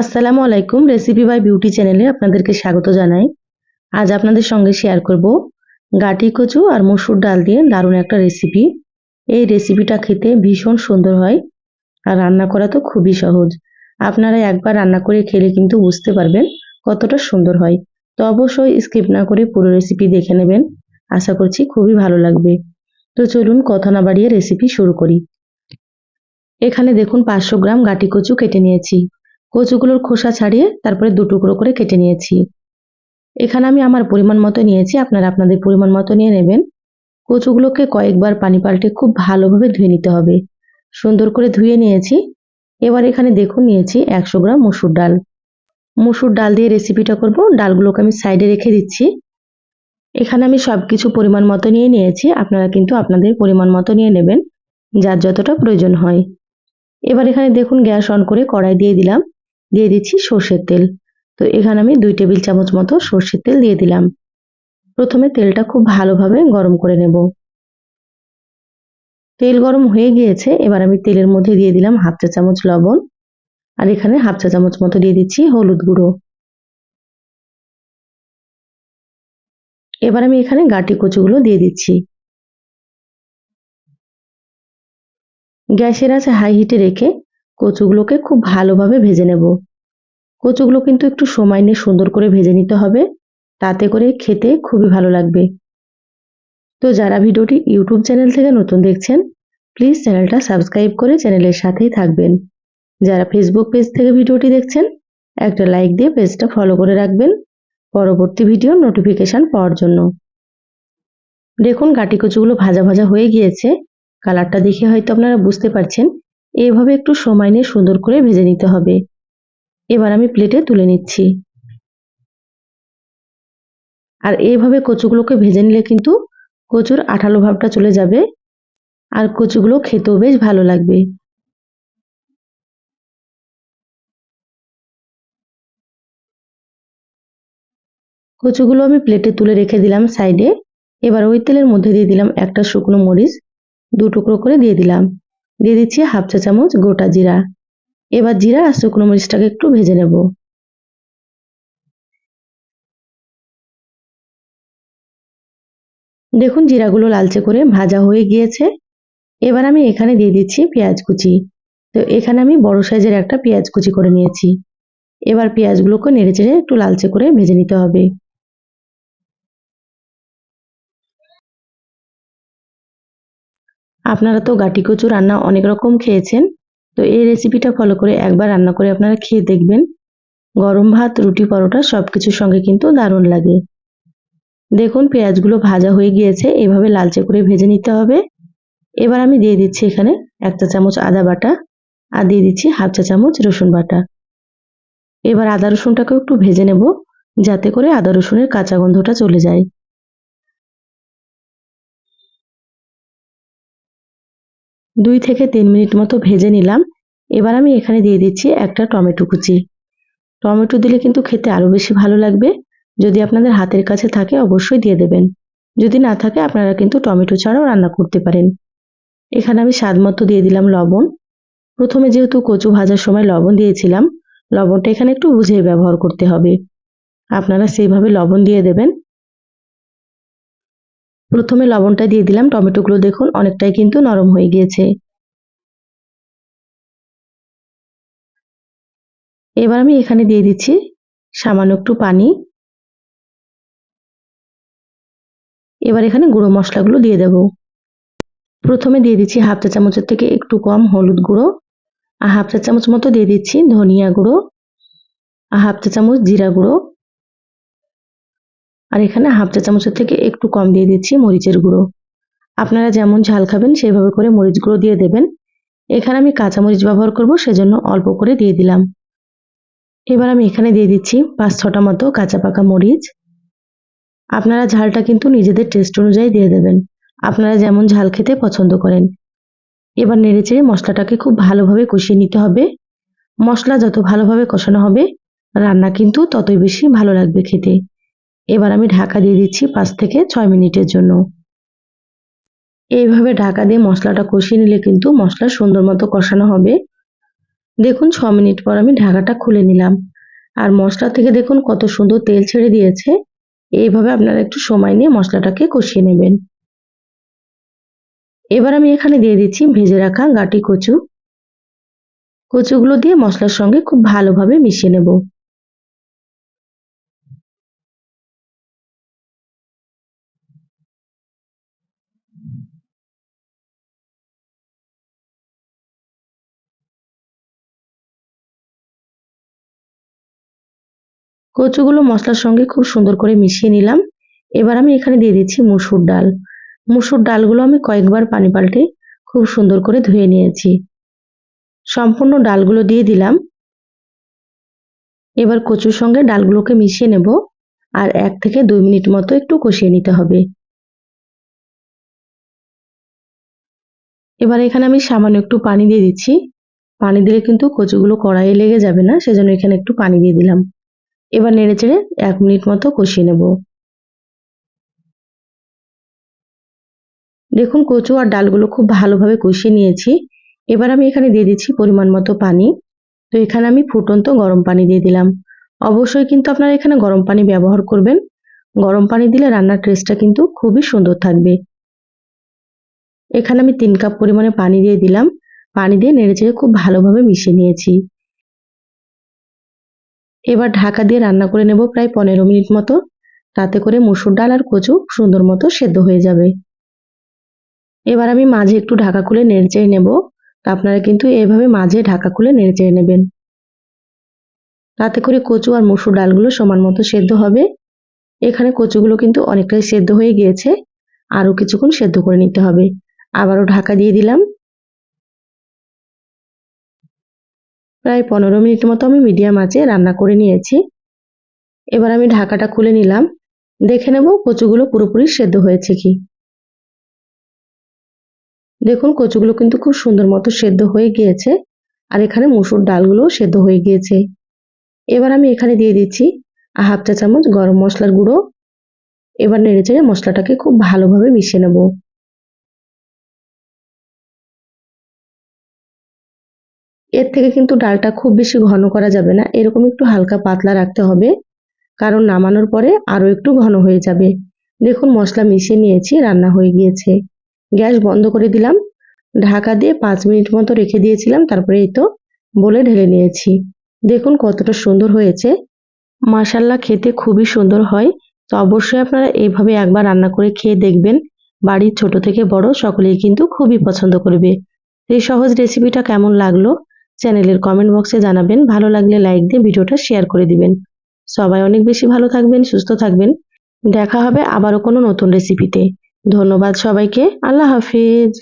আসসালামু আলাইকুম recipe by beauty চ্যানেলে আপনাদেরকে স্বাগত জানাই। আজ আপনাদের সঙ্গে শেয়ার করব গাটি কচু আর মসুর ডাল দিয়ে দারুণ একটা রেসিপি এই রেসিপিটা খেতে ভীষণ সুন্দর হয় আর রান্না করা তো খুবই সহজ। আপনারা একবার রান্না করে খেলে কিন্তু বুঝতে পারবেন কতটা সুন্দর হয়। তো অবশ্যই স্কিপ না করে পুরো রেসিপি দেখে নেবেন। আশা করছি খুবই ভালো লাগবে। তো চলুন কথা না বাড়িয়ে রেসিপি শুরু করি। এখানে দেখুন পাঁচশো গ্রাম গাটি কচু কেটে নিয়েছি। কচুগুলোর খোসা ছাড়িয়ে তারপরে দু টুকরো করে কেটে নিয়েছি। এখানে আমি আমার পরিমাণ মতো নিয়েছি, আপনারা আপনাদের পরিমাণ মতো নিয়ে নেবেন। কচুগুলোকে কয়েকবার পানি পাল্টে খুব ভালোভাবে ধুয়ে নিতে হবে। সুন্দর করে ধুয়ে নিয়েছি। এবার এখানে দেখুন, নিয়েছি একশো গ্রাম মুসুর ডাল। মুসুর ডাল দিয়ে রেসিপিটা করব। ডালগুলোকে আমি সাইডে রেখে দিচ্ছি। এখানে আমি সব কিছু পরিমাণ মতো নিয়ে নিয়েছি। আপনারা কিন্তু আপনাদের পরিমাণ মতো নিয়ে নেবেন, যার যতটা প্রয়োজন হয়। এবার এখানে দেখুন, গ্যাস অন করে কড়াই দিয়ে দিলাম। দিয়ে দিচ্ছি সর্ষের তেল। তো এখানে আমি দুই টেবিল চামচ মতো সর্ষের তেল দিয়ে দিলাম। প্রথমে তেলটা খুব ভালোভাবে গরম করে নেব। তেল গরম হয়ে গিয়েছে, এবার আমি তেলের মধ্যে দিয়ে দিলাম হাফ চা চামচ লবণ। আর এখানে হাফ চা চামচ মতো দিয়ে দিচ্ছি হলুদ গুঁড়ো। এবার আমি এখানে গাটি কচুগুলো দিয়ে দিচ্ছি। গ্যাসের আছে হাই হিটে রেখে কচুগুলোকে খুব ভালোভাবে ভেজে নেব। কচুগুলো কিন্তু একটু সময় নিয়ে সুন্দর করে ভেজে নিতে হবে। তাতে করে খেতে খুবই ভালো লাগবে। তো যারা ভিডিওটি ইউটিউব চ্যানেল থেকে নতুন দেখছেন, প্লিজ চ্যানেলটা সাবস্ক্রাইব করে চ্যানেলের সাথেই থাকবেন। যারা ফেসবুক পেজ থেকে ভিডিওটি দেখছেন, একটা লাইক দিয়ে পেজটা ফলো করে রাখবেন পরবর্তী ভিডিও নোটিফিকেশান পাওয়ার জন্য। দেখুন গাটি কচুগুলো ভাজা ভাজা হয়ে গিয়েছে। কালারটা দেখে হয়তো আপনারা বুঝতে পারছেন এইভাবে একটু সময় নিয়ে সুন্দর করে ভেজে নিতে হবে। এবার আমি প্লেটে তুলে নিচ্ছি। আর এইভাবে কচুগুলোকে ভেজে নিলে কিন্তু কচুর আঠালো ভাবটা চলে যাবে। আর কচুগুলো খেতেও বেশ ভালো লাগবে। কচুগুলো আমি প্লেটে তুলে রেখে দিলাম সাইডে। এবার ওই তেলের মধ্যে দিয়ে দিলাম একটা শুকনো মরিচ। দু টুকরো করে দিয়ে দিলাম। দিয়ে দিচ্ছি হাফ চা চামচ গোটা জিরা। এবার জিরা আর শুকনো মরিচটাকে একটু ভেজে নেব। দেখুন জিরাগুলো লালচে করে ভাজা হয়ে গিয়েছে। এবার আমি এখানে দিয়ে দিচ্ছি পেঁয়াজ কুচি। তো এখানে আমি বড় সাইজের একটা পেঁয়াজ কুচি করে নিয়েছি। এবার পেঁয়াজগুলোকে নেড়ে চেড়ে একটু লালচে করে ভেজে নিতে হবে। আপনারা তো গাটি কচু রান্না অনেক রকম খেয়েছেন, তো এই রেসিপিটা ফলো করে একবার রান্না করে আপনারা খেয়ে দেখবেন। গরম ভাত, রুটি, পরোটা সব কিছুর সঙ্গে কিন্তু দারুণ লাগে। দেখুন, পেঁয়াজগুলো ভাজা হয়ে গিয়েছে, এভাবে লালচে করে ভেজে নিতে হবে। এবার আমি দিয়ে দিচ্ছি এখানে এক চা চামচ আদা বাটা আর দিয়ে দিচ্ছি হাফ চা চামচ রসুন বাটা। এবার আদা রসুনটাকেও একটু ভেজে নেব, যাতে করে আদা রসুনের কাঁচা গন্ধটা চলে যায়। দুই থেকে তিন মিনিট মতো ভেজে নিলাম। এবার আমি এখানে দিয়ে দিচ্ছি একটা টমেটো কুচি। টমেটো দিলে কিন্তু খেতে আরও বেশি ভালো লাগবে। যদি আপনাদের হাতের কাছে থাকে অবশ্যই দিয়ে দেবেন। যদি না থাকে আপনারা কিন্তু টমেটো ছাড়াও রান্না করতে পারেন। এখানে আমি স্বাদ মতো দিয়ে দিলাম লবণ। প্রথমে যেহেতু কচু ভাজার সময় লবণ দিয়েছিলাম, লবণটা এখানে একটু বুঝে ব্যবহার করতে হবে। আপনারা সেইভাবে লবণ দিয়ে দেবেন। প্রথমে লবণটা দিয়ে দিলাম, টমেটোগুলো দেখুন অনেকটাই কিন্তু নরম হয়ে গিয়েছে। এবার আমি এখানে দিয়ে দিচ্ছি সামান্য একটু পানি। এবার এখানে গুঁড়ো মশলাগুলো দিয়ে দেব। প্রথমে দিয়ে দিচ্ছি হাফ চা চামচের থেকে একটু কম হলুদ গুঁড়ো, আর হাফ চা চামচ মতো দিয়ে দিচ্ছি ধনিয়া গুঁড়ো, আর হাফ চা চামচ জিরা গুঁড়ো। আর এখানে হাফ চা চামচের থেকে একটু কম দিয়ে দিচ্ছি মরিচের গুঁড়ো। আপনারা যেমন ঝাল খাবেন সেইভাবে করে মরিচ গুঁড়ো দিয়ে দেবেন। এখানে আমি কাঁচা মরিচ ব্যবহার করব, সেজন্য অল্প করে দিয়ে দিলাম। এবার আমি এখানে দিয়ে দিচ্ছি পাঁচ ছটা মতো কাঁচা পাকা মরিচ। আপনারা ঝালটা কিন্তু নিজেদের টেস্ট অনুযায়ী দিয়ে দেবেন। আপনারা যেমন ঝাল খেতে পছন্দ করেন। এবার নেড়েচেড়ে মশলাটাকে খুব ভালোভাবে কষিয়ে নিতে হবে। মশলা যত ভালোভাবে কষানো হবে, রান্না কিন্তু ততই বেশি ভালো লাগবে খেতে। এবার আমি ঢাকা দিয়ে দিচ্ছি পাঁচ থেকে ছয় মিনিটের জন্য। এইভাবে ঢাকা দিয়ে মশলাটা কষিয়ে নিলে কিন্তু মশলা সুন্দর মতো কষানো হবে। দেখুন, ছ মিনিট পর আমি ঢাকাটা খুলে নিলাম। আর মশলা থেকে দেখুন কত সুন্দর তেল ছেড়ে দিয়েছে। এইভাবে আপনারা একটু সময় নিয়ে মশলাটাকে কষিয়ে নেবেন। এবার আমি এখানে দিয়ে দিচ্ছি ভেজে রাখা গাটি কচু। কচুগুলো দিয়ে মশলার সঙ্গে খুব ভালোভাবে মিশিয়ে নেব। কচুগুলো মশলার সঙ্গে খুব সুন্দর করে মিশিয়ে নিলাম। এবার আমি এখানে দিয়ে দিচ্ছি মুসুর ডাল। মুসুর ডালগুলো আমি কয়েকবার পানি পাল্টে খুব সুন্দর করে ধুয়ে নিয়েছি। সম্পূর্ণ ডালগুলো দিয়ে দিলাম। এবার কচুর সঙ্গে ডালগুলোকে মিশিয়ে নেব আর এক থেকে দুই মিনিট মতো একটু কষিয়ে নিতে হবে। এবার এখানে আমি সামান্য একটু পানি দিয়ে দিচ্ছি। পানি দিলে কিন্তু কচুগুলো কড়াইয়ে লেগে যাবে না, সেজন্য এখানে একটু পানি দিয়ে দিলাম। এবার নেড়ে চেড়ে এক মিনিট মতো কষিয়ে নেব। দেখুন, কচু আর ডালগুলো খুব ভালোভাবে কষিয়ে নিয়েছি। এবার আমি এখানে দিয়ে দিচ্ছি পরিমাণ মতো পানি। তো এখানে আমি ফুটন্ত গরম পানি দিয়ে দিলাম। অবশ্যই কিন্তু আপনারা এখানে গরম পানি ব্যবহার করবেন। গরম পানি দিলে রান্নার টেস্টটা কিন্তু খুবই সুন্দর থাকবে। এখানে আমি তিন কাপ পরিমাণে পানি দিয়ে দিলাম। পানি দিয়ে নেড়ে চেড়ে খুব ভালোভাবে মিশিয়ে নিয়েছি। এবার ঢাকা দিয়ে রান্না করে নেব প্রায় পনেরো মিনিট মতো। তাতে করে মুসুর ডাল আর কচু সুন্দর মতো সেদ্ধ হয়ে যাবে। এবার আমি মাঝে একটু ঢাকা খুলে নেড়ে চেড়ে নেব। আপনারা কিন্তু এভাবে মাঝে ঢাকা খুলে নেড়ে চেড়ে নেবেন। তাতে করে কচু আর মুসুর ডালগুলো সমান মতো সেদ্ধ হবে। এখানে কচুগুলো কিন্তু অনেকটাই সেদ্ধ হয়ে গিয়েছে। আরও কিছুক্ষণ সেদ্ধ করে নিতে হবে। আবারও ঢাকা দিয়ে দিলাম। প্রায় পনেরো মিনিট মতো আমি মিডিয়াম আঁচে রান্না করে নিয়েছি। এবার আমি ঢাকাটা খুলে নিলাম। দেখে নেব কচুগুলো পুরোপুরি সেদ্ধ হয়েছে কি। দেখুন, কচুগুলো কিন্তু খুব সুন্দর মতো সেদ্ধ হয়ে গিয়েছে আর এখানে মুসুর ডালগুলো সেদ্ধ হয়ে গিয়েছে। এবার আমি এখানে দিয়ে দিচ্ছি হাফ চা চামচ গরম মশলার গুঁড়ো। এবার নেড়ে চেড়ে মশলাটাকে খুব ভালোভাবে মিশিয়ে নেব। এর থেকে কিন্তু ডালটা খুব বেশি ঘন করা যাবে না। এরকম একটু হালকা পাতলা রাখতে হবে, কারণ নামানোর পরে আরও একটু ঘন হয়ে যাবে। দেখুন, মশলা মিশিয়ে নিয়েছি, রান্না হয়ে গিয়েছে। গ্যাস বন্ধ করে দিলাম। ঢাকা দিয়ে পাঁচ মিনিট মতো রেখে দিয়েছিলাম, তারপরে এই তো বলে ঢেলে নিয়েছি। দেখুন, কতটা সুন্দর হয়েছে। মাসাল্লা খেতে খুবই সুন্দর হয়। তো অবশ্যই আপনারা এইভাবে একবার রান্না করে খেয়ে দেখবেন। বাড়ির ছোট থেকে বড় সকলেই কিন্তু খুবই পছন্দ করবে। এই সহজ রেসিপিটা কেমন লাগল? চ্যানেলের কমেন্ট বক্সে জানাবেন। ভালো লাগলে লাইক দিয়ে ভিডিওটা শেয়ার করে দিবেন। সবাই অনেক বেশি ভালো থাকবেন, সুস্থ থাকবেন। দেখা হবে আবারও কোনো নতুন রেসিপিতে ধন্যবাদ সবাইকে। আল্লাহ হাফিজ।